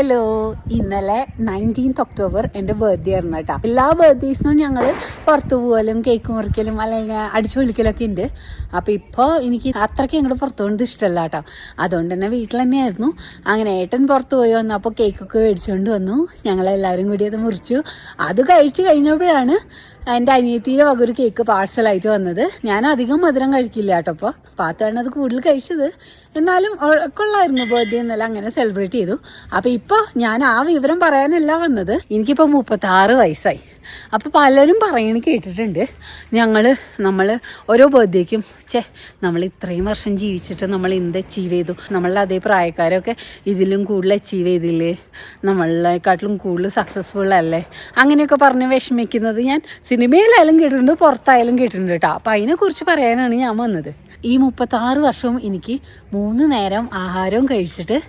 Hello ഇന്നലെ nineteenth October എന്റെ birthday ആയിരുന്നു കേട്ടോ. എല്ലാ ബർത്ത്ഡേസിനും ഞങ്ങൾ പുറത്തു പോകലും കേക്ക് മുറിക്കലും അല്ലെങ്കിൽ അടിച്ചു വിളിക്കലൊക്കെ ഉണ്ട് അപ്പോൾ ഇപ്പോൾ എനിക്ക് അത്രയ്ക്ക് അങ്ങോട്ട് പുറത്തു ഇഷ്ടമല്ല കേട്ടോ. അതുകൊണ്ട് തന്നെ വീട്ടിൽ തന്നെയായിരുന്നു. അങ്ങനെ ഏട്ടൻ പുറത്ത് പോയി വന്നു. അപ്പോൾ കേക്കൊക്കെ മേടിച്ചുകൊണ്ട് വന്നു. ഞങ്ങളെല്ലാവരും കൂടി അത് മുറിച്ചു. അത് കഴിച്ചു കഴിഞ്ഞപ്പോഴാണ് എന്റെ അനിയത്തിയുടെ വക ഒരു കേക്ക് പാഴ്സലായിട്ട് വന്നത്. ഞാൻ അധികം മധുരം കഴിക്കില്ല കേട്ടോ അപ്പോൾ പാത്താണ് അത് കൂടുതൽ കഴിച്ചത്. എന്നാലും കൊള്ളായിരുന്നു ബർത്ത്ഡേ എന്നല്ല അങ്ങനെ സെലിബ്രേറ്റ് ചെയ്തു. അപ്പോൾ ഇപ്പോൾ ഞാൻ ആ വിവരം പറയാനല്ല വന്നത്. എനിക്കിപ്പോൾ മുപ്പത്താറ് വയസ്സായി. അപ്പോൾ പലരും പറയണ കേട്ടിട്ടുണ്ട്. ഞങ്ങൾ നമ്മൾ ഓരോ ബർത്ത്ഡേക്കും ചേ നമ്മൾ ഇത്രയും വർഷം ജീവിച്ചിട്ട് നമ്മൾ എന്ത് അച്ചീവ് ചെയ്തു? നമ്മളുടെ അതേ പ്രായക്കാരൊക്കെ ഇതിലും കൂടുതൽ അച്ചീവ് ചെയ്തില്ലേ? നമ്മളെക്കാട്ടിലും കൂടുതൽ സക്സസ്ഫുൾ അല്ലേ? അങ്ങനെയൊക്കെ പറഞ്ഞ് വിഷമിക്കുന്നത് ഞാൻ സിനിമയിലായാലും കേട്ടിട്ടുണ്ട് പുറത്തായാലും കേട്ടിട്ടുണ്ട് കേട്ടോ. അപ്പോൾ അതിനെക്കുറിച്ച് പറയാനാണ് ഞാൻ വന്നത്. ഈ മുപ്പത്താറ് വർഷവും എനിക്ക് മൂന്ന് നേരം ആഹാരവും കഴിച്ചിട്ട്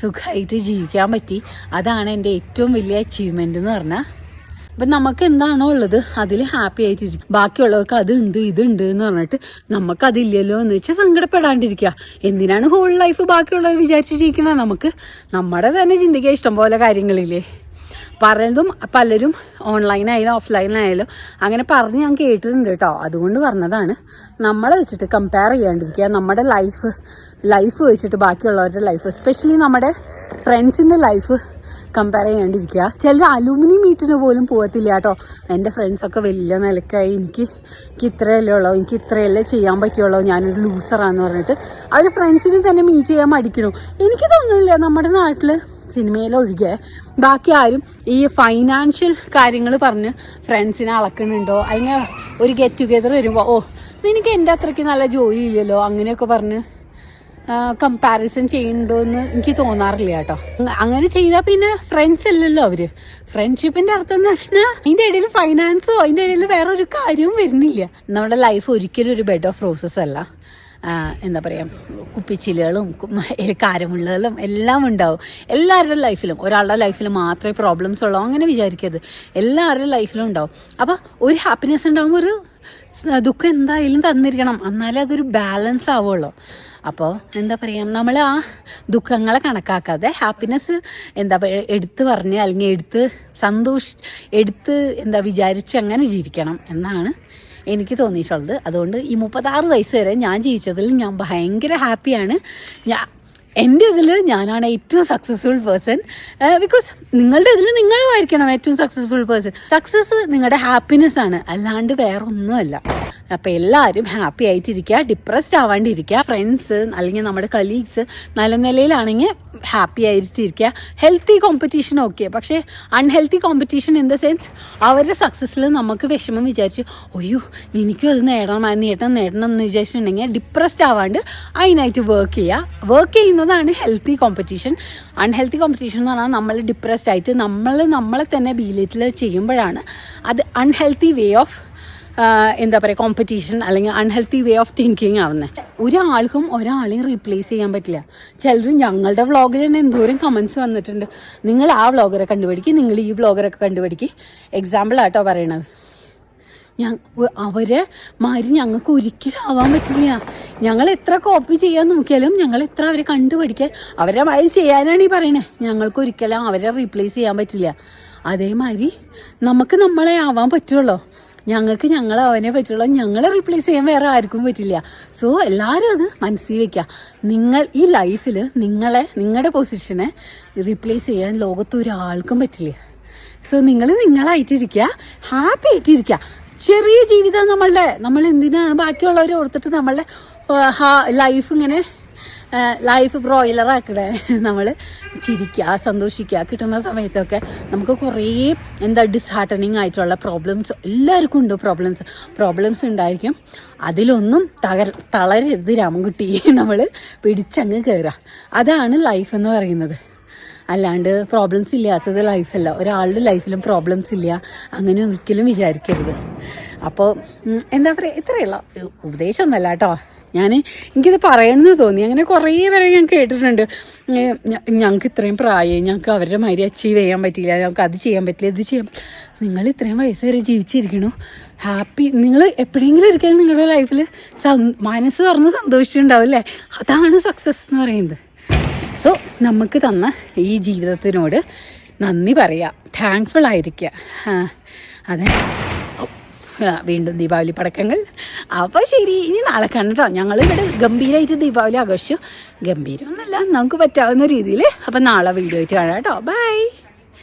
സുഖമായിട്ട് ജീവിക്കാൻ പറ്റി. അതാണ് എന്റെ ഏറ്റവും വലിയ അച്ചീവ്മെന്റ് എന്ന് പറഞ്ഞാൽ അപ്പം നമുക്ക് എന്താണോ ഉള്ളത് അതിൽ ഹാപ്പി ആയിട്ടിരിക്കും ബാക്കിയുള്ളവർക്ക് അത് അതുണ്ട് ഇതുണ്ട് എന്ന് പറഞ്ഞിട്ട് നമുക്ക് അതില്ലല്ലോ എന്ന് വെച്ചാൽ സങ്കടപ്പെടാണ്ടിരിക്കുക എന്തിനാണ് ഹോൾ ലൈഫ് ബാക്കിയുള്ളവർ വിചാരിച്ച് ജീവിക്കണ? നമുക്ക് നമ്മുടെ തന്നെ ചിന്തിക്കുക ഇഷ്ടം പോലെ കാര്യങ്ങളില്ലേ. പറയുന്നതും പലരും ഓൺലൈനായാലും ഓഫ്ലൈനായാലും അങ്ങനെ പറഞ്ഞ് ഞാൻ കേട്ടിട്ടുണ്ട് കേട്ടോ. അതുകൊണ്ട് പറഞ്ഞതാണ്. നമ്മളെ വെച്ചിട്ട് കമ്പയർ ചെയ്യാണ്ടിരിക്കുക നമ്മുടെ ലൈഫ് ലൈഫ് വെച്ചിട്ട് ബാക്കിയുള്ളവരുടെ ലൈഫ് എസ്പെഷ്യലി നമ്മുടെ ഫ്രണ്ട്സിന്റെ ലൈഫ് കമ്പയർ ചെയ്യാണ്ടിരിക്കുക. ചിലർ അലൂമിനി മീറ്റിന് പോലും പോകത്തില്ല കേട്ടോ. എന്റെ ഫ്രണ്ട്സൊക്കെ വലിയ നിലക്കായി. എനിക്ക് എനിക്ക് ഇത്രയല്ലേ ഉള്ളൂ. എനിക്ക് ഇത്രയല്ലേ ചെയ്യാൻ പറ്റുള്ളൂ. ഞാനൊരു ലൂസറാന്ന് പറഞ്ഞിട്ട് അവർ ഫ്രണ്ട്സിനെ തന്നെ മീറ്റ് ചെയ്യാൻ മടിക്കണു എനിക്ക് തോന്നുന്നില്ല നമ്മുടെ നാട്ടിൽ സിനിമയിലൊഴികെ ബാക്കി ആരും ഈ ഫൈനാൻഷ്യൽ കാര്യങ്ങൾ പറഞ്ഞ് ഫ്രണ്ട്സിനെ അളക്കുന്നുണ്ടോ? അല്ലെങ്കിൽ ഒരു ഗെറ്റ് ടുഗെദർ വരുമ്പോൾ ഓ നിനക്ക് എന്റെ അത്രയ്ക്ക് നല്ല ജോലി ഇല്ലല്ലോ. അങ്ങനെയൊക്കെ പറഞ്ഞ് കമ്പാരിസൺ ചെയ്യുന്നുണ്ടോ എന്ന് എനിക്ക് തോന്നാറില്ല കേട്ടോ. അങ്ങനെ ചെയ്താൽ പിന്നെ ഫ്രണ്ട്സ് അല്ലല്ലോ അവർ. ഫ്രണ്ട്ഷിപ്പിന്റെ അർത്ഥം എന്ന് പറഞ്ഞാൽ അതിന്റെ ഇടയിൽ ഫൈനാൻസോ അതിന്റെ ഇടയിൽ വേറെ ഒരു കാര്യവും വരുന്നില്ല. നമ്മുടെ ലൈഫ് ഒരിക്കലും ഒരു ബെഡ് ഓഫ് റോസസ് അല്ല. എന്താ പറയാ കുപ്പിച്ചിലുകളും കാരമുള്ളകളും എല്ലാം ഉണ്ടാവും. എല്ലാവരുടെ ലൈഫിലും ഒരാളുടെ ലൈഫിൽ മാത്രമേ പ്രോബ്ലംസ് ഉള്ളൂ. അങ്ങനെ വിചാരിക്കരുത്. എല്ലാവരുടെ ലൈഫിലും ഉണ്ടാവും. അപ്പോൾ ഒരു ഹാപ്പിനെസ് ഉണ്ടാവുമ്പോൾ ഒരു ദുഃഖം എന്തായാലും തന്നിരിക്കണം. എന്നാലേ അതൊരു ബാലൻസ് ആവുള്ളൂ. അപ്പോൾ എന്താ പറയുക നമ്മൾ ആ ദുഃഖങ്ങളെ കണക്കാക്കാതെ ഹാപ്പിനെസ് എന്താ എടുത്ത് പറഞ്ഞ് അല്ലെങ്കിൽ എടുത്ത് സന്തോഷി എടുത്ത് എന്താ വിചാരിച്ച് അങ്ങനെ ജീവിക്കണം എന്നാണ് എനിക്ക് തോന്നിയിട്ടുള്ളത്. അതുകൊണ്ട് ഈ മുപ്പത്താറ് വയസ്സ് വരെ ഞാൻ ജീവിച്ചതിൽ ഞാൻ ഭയങ്കര ഹാപ്പിയാണ് ഞാൻ എന്റെ ഇതിൽ ഞാനാണ് ഏറ്റവും സക്സസ്ഫുൾ പേഴ്സൺ ബിക്കോസ് നിങ്ങളുടെ ഇതിൽ നിങ്ങളുമായിരിക്കണം ഏറ്റവും സക്സസ്ഫുൾ പേഴ്സൺ സക്സസ് നിങ്ങളുടെ ഹാപ്പിനെസ് ആണ്. അല്ലാണ്ട് വേറെ ഒന്നുമല്ല അപ്പോൾ എല്ലാവരും ഹാപ്പി ആയിട്ടിരിക്കുക ഡിപ്രസ്ഡ് ആവാണ്ടിരിക്കുക ഫ്രണ്ട്സ് അല്ലെങ്കിൽ നമ്മുടെ കലീഗ്സ് നല്ല നിലയിലാണെങ്കിൽ ഹാപ്പി ആയിട്ടിരിക്കുക. ഹെൽത്തി കോമ്പറ്റീഷൻ ഓക്കെ പക്ഷേ unhealthy competition in the sense അവരുടെ സക്സസ്സിൽ നമുക്ക് വിഷമം വിചാരിച്ചു ഒയ്യോ എനിക്കും അത് നേടണം നേട്ടം നേടണം എന്ന് വിചാരിച്ചിട്ടുണ്ടെങ്കിൽ ഡിപ്രസ്ഡ് ആവാണ്ട് അതിനായിട്ട് വർക്ക് ചെയ്യുക. വർക്ക് ചെയ്യുന്നതാണ് ഹെൽത്തി കോമ്പറ്റീഷൻ അൺഹെൽത്തി കോമ്പറ്റീഷൻ എന്ന് പറഞ്ഞാൽ നമ്മൾ ഡിപ്രസ്ഡ് ആയിട്ട് നമ്മൾ നമ്മളെ തന്നെ ബീലിറ്റിൽ ചെയ്യുമ്പോഴാണ്. അത് അൺഹെൽത്തി വേ ഓഫ് എന്താ പറയുക കോമ്പറ്റീഷൻ അല്ലെങ്കിൽ അൺഹെൽത്തി വേ ഓഫ് തിങ്കിങ് ആവുന്നത് ഒരാൾക്കും ഒരാളെയും റീപ്ലേസ് ചെയ്യാൻ പറ്റില്ല. ചിലർ ഞങ്ങളുടെ വ്ളോഗിൽ തന്നെ എന്തോരം കമൻസ് വന്നിട്ടുണ്ട്. നിങ്ങൾ ആ വ്ളോഗറെ കണ്ടുപിടിക്കുക നിങ്ങൾ ഈ വ്ളോഗറൊക്കെ എക്സാമ്പിൾ ആട്ടോ പറയണത്. ഞാൻ അവരെ മാതിരി ഞങ്ങൾക്ക് ഒരിക്കലും ആവാൻ പറ്റില്ല. ഞങ്ങൾ എത്ര കോപ്പി ചെയ്യാൻ നോക്കിയാലും ഞങ്ങൾ എത്ര അവരെ കണ്ടുപഠിക്കാൻ അവരെ മാതിരി ചെയ്യാനാണ് ഈ പറയണേ. ഞങ്ങൾക്ക് ഒരിക്കലും അവരെ റീപ്ലേസ് ചെയ്യാൻ പറ്റില്ല. അതേമാതിരി നമുക്ക് നമ്മളെ ആവാൻ പറ്റുള്ളൂ. ഞങ്ങൾക്ക് ഞങ്ങൾ അവനെ പറ്റുള്ള ഞങ്ങളെ റീപ്ലേസ് ചെയ്യാൻ വേറെ ആർക്കും പറ്റില്ല. സോ എല്ലാവരും അത് മനസ്സിൽ വെക്കുക നിങ്ങൾ ഈ ലൈഫിൽ നിങ്ങളെ നിങ്ങളുടെ പൊസിഷനെ റീപ്ലേസ് ചെയ്യാൻ ലോകത്ത് ഒരാൾക്കും പറ്റില്ല. സോ നിങ്ങൾ നിങ്ങളായിട്ടിരിക്കുക ഹാപ്പി ആയിട്ടിരിക്കുക ചെറിയ ജീവിതം നമ്മളുടെ നമ്മൾ എന്തിനാണ് ബാക്കിയുള്ളവരെ ഓർത്തിട്ട് നമ്മളുടെ ലൈഫ് ഇങ്ങനെ ലൈഫ് ബ്രോയിലറാക്കണേ നമ്മൾ ചിരിക്കുക സന്തോഷിക്കുക കിട്ടുന്ന സമയത്തൊക്കെ നമുക്ക് കുറേ എന്താ ഡിസ്ഹാർട്ടനിങ് ആയിട്ടുള്ള പ്രോബ്ലംസ് എല്ലാവർക്കും ഉണ്ട് പ്രോബ്ലംസ് പ്രോബ്ലംസ് ഉണ്ടായിരിക്കും. അതിലൊന്നും തകർ തളരരുത് രാമൻകുട്ടി. നമ്മൾ പിടിച്ചങ്ങ് കയറുക അതാണ് ലൈഫ് എന്ന് പറയുന്നത്. അല്ലാണ്ട് പ്രോബ്ലംസ് ഇല്ലാത്തത് ലൈഫല്ല ഒരാളുടെ ലൈഫിലും പ്രോബ്ലംസ് ഇല്ല. അങ്ങനെ ഒരിക്കലും വിചാരിക്കരുത്. അപ്പോൾ എന്താ പറയുക ഇത്രയുള്ള ഉപദേശമൊന്നുമല്ല കേട്ടോ. ഞാൻ എനിക്കിത് പറയണമെന്ന് തോന്നി. അങ്ങനെ കുറേ പേരെ ഞാൻ കേട്ടിട്ടുണ്ട്. ഞങ്ങൾക്ക് ഇത്രയും പ്രായം ഞങ്ങൾക്ക് അവരുടെ മാതിരി അച്ചീവ് ചെയ്യാൻ പറ്റില്ല ഞങ്ങൾക്ക് അത് ചെയ്യാൻ പറ്റില്ല ഇത് ചെയ്യാൻ നിങ്ങൾ ഇത്രയും വയസ്സ് വരെ ജീവിച്ചിരിക്കണു. ഹാപ്പി നിങ്ങൾ എപ്പോഴെങ്കിലും ഒരിക്കലും നിങ്ങളുടെ ലൈഫിൽ മനസ്സ് തുറന്ന് സന്തോഷിച്ചിട്ടുണ്ടാവും അല്ലേ? അതാണ് സക്സസ് എന്ന് പറയുന്നത്. സോ നമുക്ക് തന്ന ഈ ജീവിതത്തിനോട് നന്ദി പറയുക താങ്ക്ഫുൾ ആയിരിക്കുക അതെ. വീണ്ടും ദീപാവലി പടക്കങ്ങൾ. അപ്പോൾ ശരി ഇനി നാളെ കണ്ടോ? ഞങ്ങൾ ഇവിടെ ഗംഭീരമായിട്ട് ദീപാവലി ആഘോഷിച്ചു. ഗംഭീരമൊന്നുമല്ല നമുക്ക് പറ്റാവുന്ന രീതിയിൽ അപ്പം നാളെ വീഡിയോ ആയിട്ട് കാണാം കേട്ടോ. ബൈ